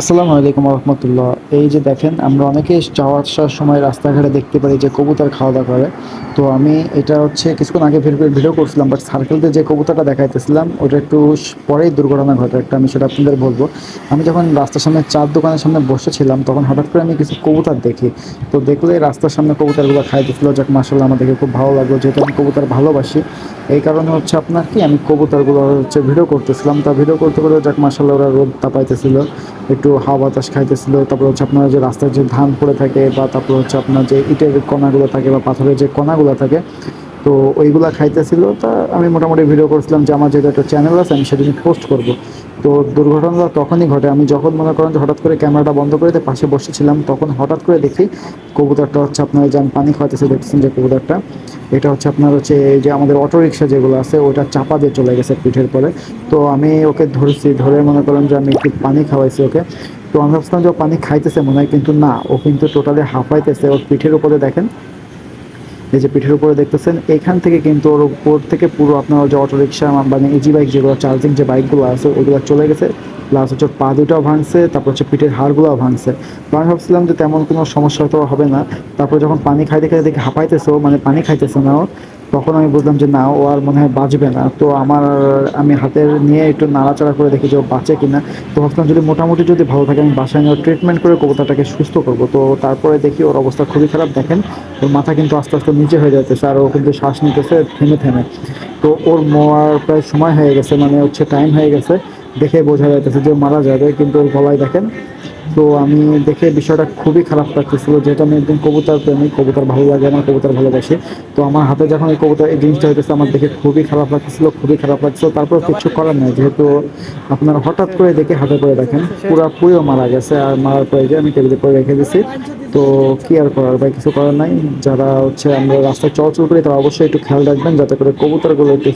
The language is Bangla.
আসসালামু আলাইকুম রহমতুল্লাহ। এই যে দেখেন, আমরা অনেকে যাওয়া আসার সময় রাস্তাঘাটে দেখতে পারি যে কবুতর খাওয়া দাওয়া করে। তো আমি এটা হচ্ছে কিছুক্ষণ আগে ভিডিও করছিলাম বাট সার্কেলতে যে কবুতরটা দেখাইতেছিলাম, ওটা একটু পরেই দুর্ঘটনা ঘটে একটা, আমি সেটা আপনাদের বলব। আমি যখন রাস্তার সামনে চার দোকানের সামনে বসেছিলাম, তখন হঠাৎ করে আমি কিছু কবুতর দেখি। তো দেখলে রাস্তার সামনে কবুতরগুলো খাইতেছিল, যাক মাসাল্লাহ দেখে খুব ভালো লাগল, যেহেতু আমি কবুতর ভালোবাসি। এই কারণে হচ্ছে আপনার কি, আমি কবুতরগুলো হচ্ছে ভিডিও করতেছিলাম। তা ভিডিও করতে করতে যাক মাসাল্লাহ ওরা রোদ তাপাইতেছিল একটু হাওয়া বাতাস খাইতেছিল, তারপর হচ্ছে আপনার যে রাস্তায় যে ধান পড়ে থাকে বা তারপর হচ্ছে আপনার যে ইটের কণাগুলো থাকে বা পাথরের যে কণাগুলো থাকে তো ওইগুলা খাইতেছিল। তা আমি মোটামুটি ভিডিও করছিলাম যে আমার যেহেতু একটা চ্যানেল আছে, আমি সেদিন পোস্ট করব। তো দুর্ঘটনাটা তখনই ঘটে। আমি যখন মনে করেন যে হঠাৎ করে ক্যামেরাটা বন্ধ করে দিয়ে পাশে বসেছিলাম, তখন হঠাৎ করে দেখি কবুতরটা হচ্ছে আপনার যে আমি পানি খাওয়াতেছে দেখতেছেন যে কবুতরটা। এটা হচ্ছে আপনার হচ্ছে এই যে আমাদের অটো রিক্সা যেগুলো আছে, ওটা চাপা দিয়ে চলে গেছে পিঠের পরে। তো আমি ওকে ধরেছি, ধরে মনে করেন যে আমি একটু পানি খাওয়াইছি ওকে। তো আমি ভাবছিলাম যে ও পানি খাইতেছে মনে হয়, কিন্তু না, ও কিন্তু টোটালি হাঁপাইতেছে। ওর পিঠের উপরে দেখেন এই যে পিঠের উপরে দেখতেছেন, এখান থেকে কিন্তু ওর উপর থেকে পুরো আপনার যে অটো রিক্সা মানে এজি বাইক যেগুলো চার্জিং যে বাইকগুলো আছে, ওইগুলো চলে গেছে। প্লাস হচ্ছে পা দুটাও ভাঙছে, তারপর হচ্ছে পিঠের হাড়গুলোও ভাঙছে। তো আমি ভাবছিলাম যে তেমন কোনো সমস্যা তো হবে না। তারপর যখন পানি খাইতে খাইতে দেখি হাঁপাইতেছে মানে পানি খাইতেছে না তখন আমি বুঝলাম যে, না, ও আর মনে হয় বাঁচবে না। তো আমার, আমি হাতের নিয়ে একটু নাড়াচাড়া করে দেখি যে ও বাঁচে কিনা। তো ভাবছিলাম যদি মোটামুটি যদি ভালো থাকে, আমি বাসায় নিয়ে ট্রিটমেন্ট করে কবুতরটাকে সুস্থ করব। তো তারপরে দেখি ওর অবস্থা খুবই খারাপ। দেখেন, ওর মাথা কিন্তু আস্তে আস্তে নিচে হয়ে যাচ্ছে আর ও কিন্তু শ্বাস নিতেছে থেমে থেমে। তো ওর মরার প্রায় সময় হয়ে গেছে মানে হচ্ছে টাইম হয়ে গেছে। দেখে বোঝা যাইতেছে যে মারা যাবে, কিন্তু ওর গলায় দেখেন তো আমি দেখে বিষয়টা খুবই খারাপ লাগতেছিল। যেহেতু আমি একদম কবুতর প্রেমী কবুতর ভালো লাগে, আমার কবুতর ভালোবাসি। তো আমার হাতে যখন এই কবুতর, এই জিনিসটা হইতেছে, আমার দেখে খুবই খারাপ লাগতেছিল, খুবই খারাপ লাগছিল তারপর কিছু করার নেই, যেহেতু আপনার হঠাৎ করে দেখে হাতে করে দেখেন, পুরা পুরো মারা গেছে। আর মারার পরে যে আমি টেবিলে করে রেখে দিছি। তো কি আর করার ভাই, কিছু করার নাই। যারা হচ্ছে আমরা রাস্তায় চলাচল করি, তারা অবশ্যই একটু খেয়াল রাখবেন, যাতে করে কবুতরগুলো একটু